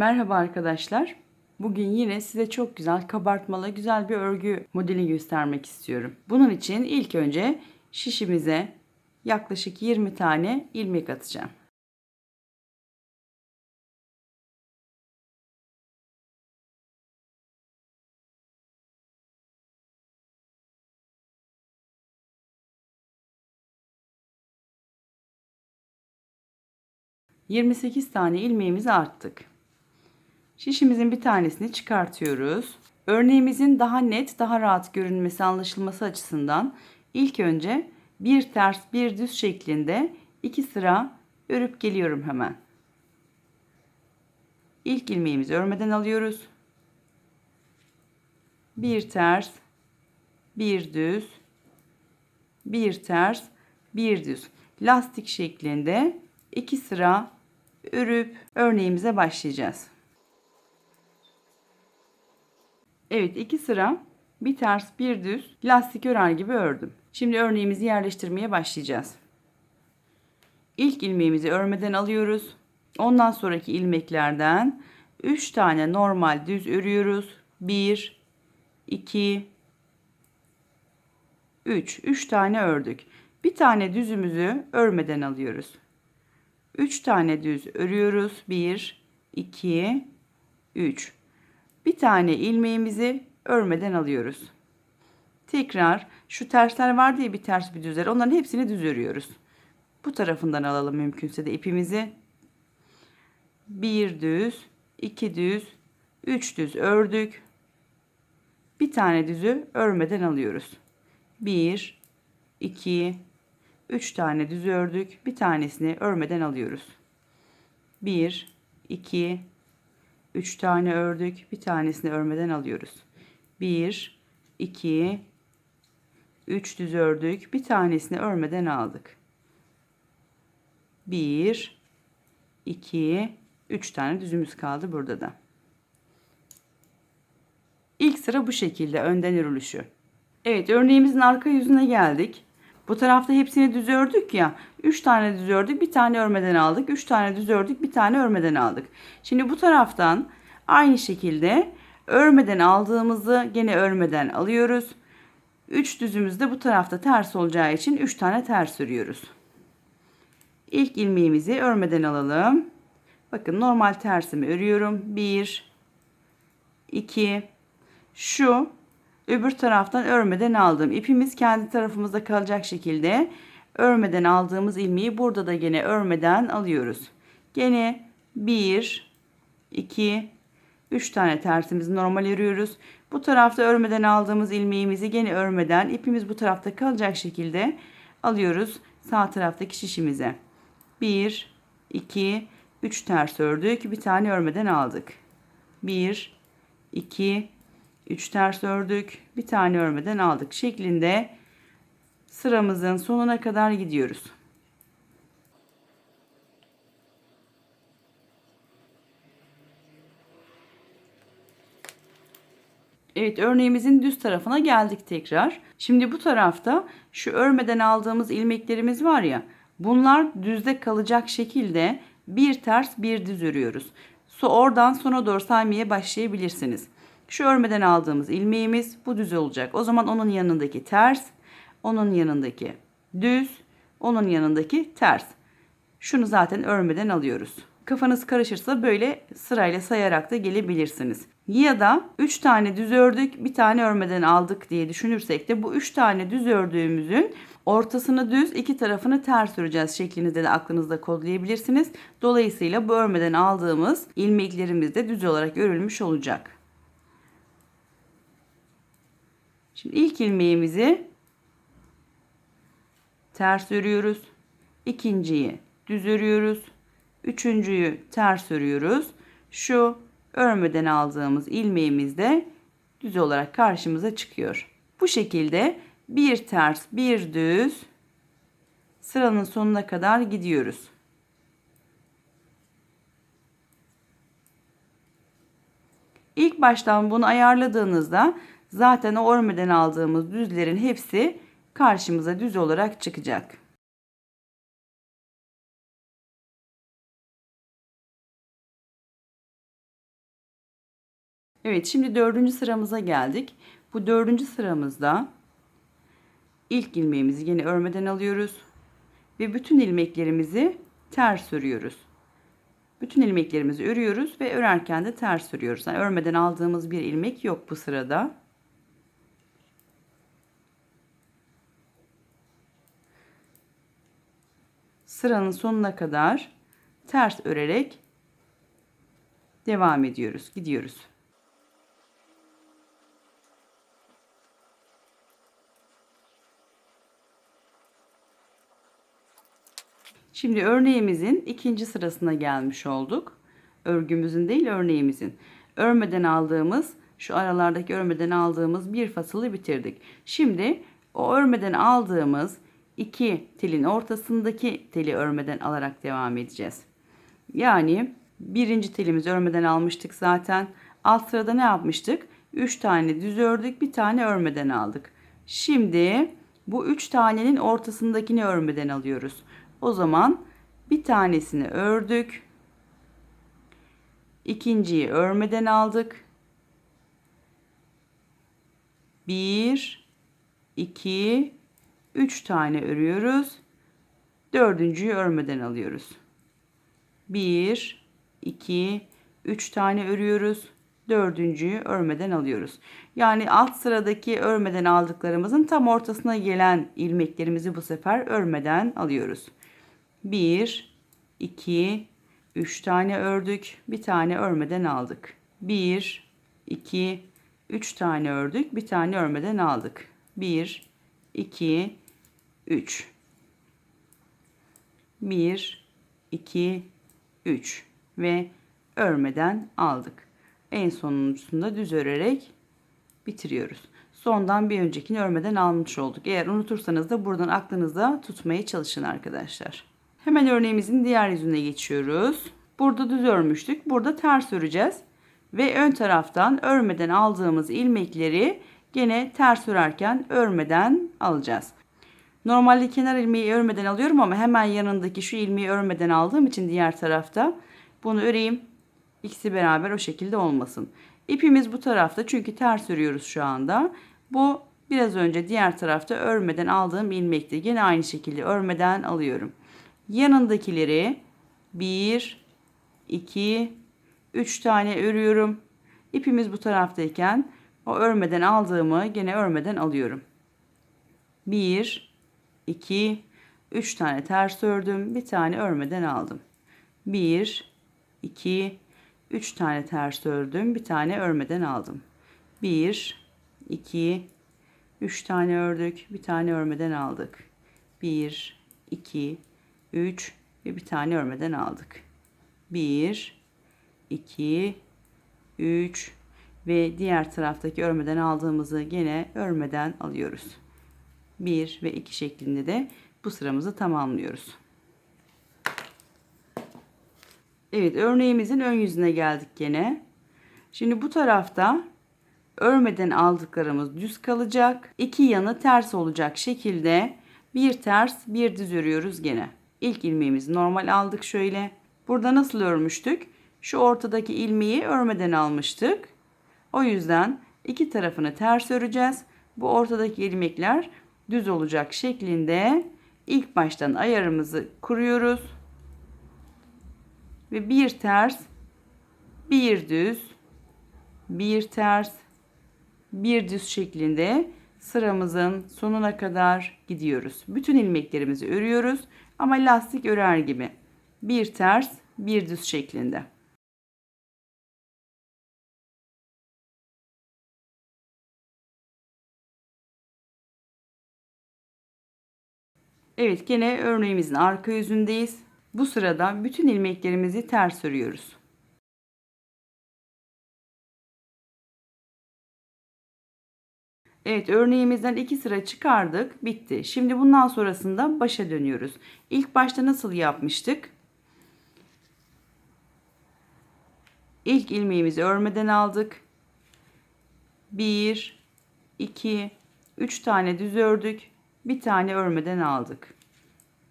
Merhaba arkadaşlar. Bugün yine size çok güzel kabartmalı güzel bir örgü modeli göstermek istiyorum. Bunun için ilk önce şişimize yaklaşık 20 tane ilmek atacağım. ...28 tane ilmeğimizi arttık. Şişimizin bir tanesini çıkartıyoruz. Örneğimizin daha net, daha rahat görünmesi, anlaşılması açısından ilk önce bir ters, bir düz şeklinde iki sıra örüp geliyorum hemen. İlk ilmeğimizi örmeden alıyoruz. Bir ters, bir düz, bir ters, bir düz. Lastik şeklinde iki sıra örüp örneğimize başlayacağız. Evet iki sıra bir ters bir düz lastik örer gibi ördüm. Şimdi örneğimizi yerleştirmeye başlayacağız. İlk ilmeğimizi örmeden alıyoruz. Ondan sonraki ilmeklerden 3 tane normal düz örüyoruz. 1 2 3 3 tane ördük. Bir tane düzümüzü örmeden alıyoruz. 3 tane düz örüyoruz. 1 2 3 bir tane ilmeğimizi örmeden alıyoruz. Tekrar şu tersler var diye bir ters bir düzler onların hepsini düz örüyoruz. Bu tarafından alalım mümkünse de ipimizi. Bir düz, iki düz, üç düz ördük. Bir tane düzü örmeden alıyoruz. Bir, iki, üç tane düz ördük. Bir tanesini örmeden alıyoruz. Bir, iki, 3 tane ördük. Bir tanesini örmeden alıyoruz. 1 2 3 düz ördük. Bir tanesini örmeden aldık. 1 2 3 tane düzümüz kaldı burada da. İlk sıra bu şekilde önden örülüşü. Evet örneğimizin arka yüzüne geldik. Bu tarafta hepsini düz ördük ya. 3 tane düz ördük, bir tane örmeden aldık. 3 tane düz ördük, bir tane örmeden aldık. Şimdi bu taraftan aynı şekilde örmeden aldığımızı gene örmeden alıyoruz. 3 düzümüz de bu tarafta ters olacağı için 3 tane ters örüyoruz. İlk ilmeğimizi örmeden alalım. Bakın normal tersimi örüyorum. 1 2 şu öbür taraftan örmeden aldığım ipimiz kendi tarafımızda kalacak şekilde örmeden aldığımız ilmeği burada da gene örmeden alıyoruz. Gene 1 2 3 tane tersimizi normal örüyoruz. Bu tarafta örmeden aldığımız ilmeğimizi gene örmeden ipimiz bu tarafta kalacak şekilde alıyoruz sağ taraftaki şişimize. 1 2 3 ters ördük. Bir tane örmeden aldık. 1 2 3 ters ördük. Bir tane örmeden aldık şeklinde sıramızın sonuna kadar gidiyoruz. Evet örneğimizin düz tarafına geldik tekrar. Şimdi bu tarafta şu örmeden aldığımız ilmeklerimiz var ya bunlar düzde kalacak şekilde bir ters bir düz örüyoruz. So oradan sona doğru saymaya başlayabilirsiniz. Şu örmeden aldığımız ilmeğimiz bu düz olacak. O zaman onun yanındaki ters, onun yanındaki düz, onun yanındaki ters. Şunu zaten örmeden alıyoruz. Kafanız karışırsa böyle sırayla sayarak da gelebilirsiniz. Ya da 3 tane düz ördük, bir tane örmeden aldık diye düşünürsek de bu 3 tane düz ördüğümüzün ortasını düz, iki tarafını ters öreceğiz şeklinde de aklınızda kodlayabilirsiniz. Dolayısıyla bu örmeden aldığımız ilmeklerimiz de düz olarak örülmüş olacak. Şimdi ilk ilmeğimizi ters örüyoruz. İkinciyi düz örüyoruz. Üçüncüyü ters örüyoruz. Şu örmeden aldığımız ilmeğimiz de düz olarak karşımıza çıkıyor. Bu şekilde bir ters bir düz sıranın sonuna kadar gidiyoruz. İlk baştan bunu ayarladığınızda zaten o örmeden aldığımız düzlerin hepsi karşımıza düz olarak çıkacak. Evet şimdi dördüncü sıramıza geldik. Bu dördüncü sıramızda ilk ilmeğimizi yine örmeden alıyoruz. Ve bütün ilmeklerimizi ters örüyoruz. Bütün ilmeklerimizi örüyoruz ve örerken de ters örüyoruz. Yani örmeden aldığımız bir ilmek yok bu sırada. Sıranın sonuna kadar ters örerek devam ediyoruz, gidiyoruz. Şimdi örneğimizin ikinci sırasına gelmiş olduk. Örgümüzün değil örneğimizin. Örmeden aldığımız şu aralardaki örmeden aldığımız bir fasılı bitirdik. Şimdi o örmeden aldığımız iki telin ortasındaki teli örmeden alarak devam edeceğiz. Yani birinci telimizi örmeden almıştık zaten. Alt sırada ne yapmıştık? 3 tane düz ördük, bir tane örmeden aldık. Şimdi bu 3 tanenin ortasındakini örmeden alıyoruz. O zaman bir tanesini ördük. İkinciyi örmeden aldık. 1 2 3 tane örüyoruz. Dördüncüyü örmeden alıyoruz. 1 2 3 tane örüyoruz. Dördüncüyü örmeden alıyoruz. Yani alt sıradaki örmeden aldıklarımızın tam ortasına gelen ilmeklerimizi bu sefer örmeden alıyoruz. 1 2 3 tane ördük. Bir tane örmeden aldık. 1 2 3 tane ördük. Bir tane örmeden aldık. 1 2 3 1 2 3 ve örmeden aldık. En sonuncusunda düz örerek bitiriyoruz. Sondan bir öncekini örmeden almış olduk. Eğer unutursanız da buradan aklınızda tutmaya çalışın arkadaşlar. Hemen örneğimizin diğer yüzüne geçiyoruz. Burada düz örmüştük. Burada ters öreceğiz. Ve ön taraftan örmeden aldığımız ilmekleri gene ters örerken örmeden alacağız. Normalde kenar ilmeği örmeden alıyorum ama hemen yanındaki şu ilmeği örmeden aldığım için diğer tarafta bunu öreyim. İkisi beraber o şekilde olmasın. İpimiz bu tarafta çünkü ters örüyoruz şu anda. Bu biraz önce diğer tarafta örmeden aldığım ilmekti. Yine aynı şekilde örmeden alıyorum. Yanındakileri 1, 2, 3 tane örüyorum. İpimiz bu taraftayken o örmeden aldığımı gene örmeden alıyorum. 1, 2, 3 tane ters ördüm. Bir tane örmeden aldım. 1, 2, 3 tane ters ördüm. Bir tane örmeden aldım. 1, 2, 3 tane ördük. Bir tane örmeden aldık. 1, 2, 3 ve bir tane örmeden aldık. 1, 2, 3 ve diğer taraftaki örmeden aldığımızı gene örmeden alıyoruz. 1 ve 2 şeklinde de bu sıramızı tamamlıyoruz. Evet örneğimizin ön yüzüne geldik gene. Şimdi bu tarafta örmeden aldıklarımız düz kalacak. İki yanı ters olacak şekilde bir ters bir düz örüyoruz gene. İlk ilmeğimizi normal aldık şöyle. Burada nasıl örmüştük? Şu ortadaki ilmeği örmeden almıştık. O yüzden iki tarafını ters öreceğiz. Bu ortadaki ilmekler düz olacak şeklinde ilk baştan ayarımızı kuruyoruz. Ve bir ters, bir düz, bir ters, bir düz şeklinde sıramızın sonuna kadar gidiyoruz. Bütün ilmeklerimizi örüyoruz ama lastik örer gibi. Bir ters, bir düz şeklinde. Evet gene örneğimizin arka yüzündeyiz. Bu sırada bütün ilmeklerimizi ters örüyoruz. Evet örneğimizden iki sıra çıkardık. Bitti. Şimdi bundan sonrasında başa dönüyoruz. İlk başta nasıl yapmıştık? İlk ilmeğimizi örmeden aldık. 1 2 3 tane düz ördük. Bir tane örmeden aldık.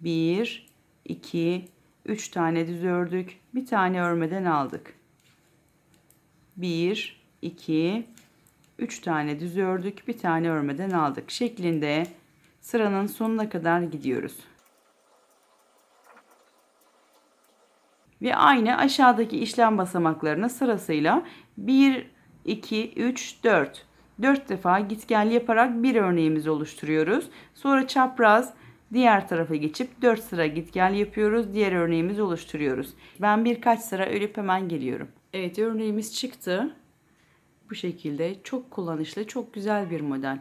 1 2 3 tane düz ördük. Bir tane örmeden aldık. 1 2 3 tane düz ördük, bir tane örmeden aldık şeklinde sıranın sonuna kadar gidiyoruz. Ve aynı aşağıdaki işlem basamaklarını sırasıyla 1 2 3 4 4 defa git gel yaparak bir örneğimizi oluşturuyoruz. Sonra çapraz diğer tarafa geçip 4 sıra git gel yapıyoruz. Diğer örneğimizi oluşturuyoruz. Ben birkaç sıra örüp hemen geliyorum. Evet örneğimiz çıktı. Bu şekilde çok kullanışlı, çok güzel bir model.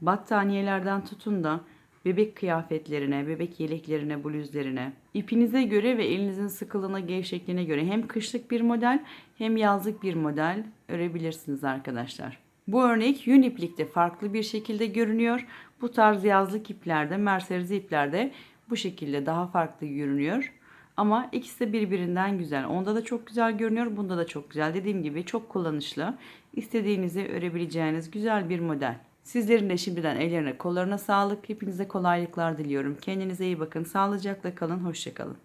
Battaniyelerden tutun da bebek kıyafetlerine, bebek yeleklerine, bluzlerine, ipinize göre ve elinizin sıkılığına, gevşekliğine göre hem kışlık bir model hem yazlık bir model örebilirsiniz arkadaşlar. Bu örnek yün iplikte farklı bir şekilde görünüyor. Bu tarz yazlık iplerde, merserize iplerde bu şekilde daha farklı görünüyor. Ama ikisi de birbirinden güzel. Onda da çok güzel görünüyor, bunda da çok güzel. Dediğim gibi çok kullanışlı. İstediğinizi örebileceğiniz güzel bir model. Sizlerin de şimdiden ellerine kollarına sağlık. Hepinize kolaylıklar diliyorum. Kendinize iyi bakın. Sağlıcakla kalın. Hoşçakalın.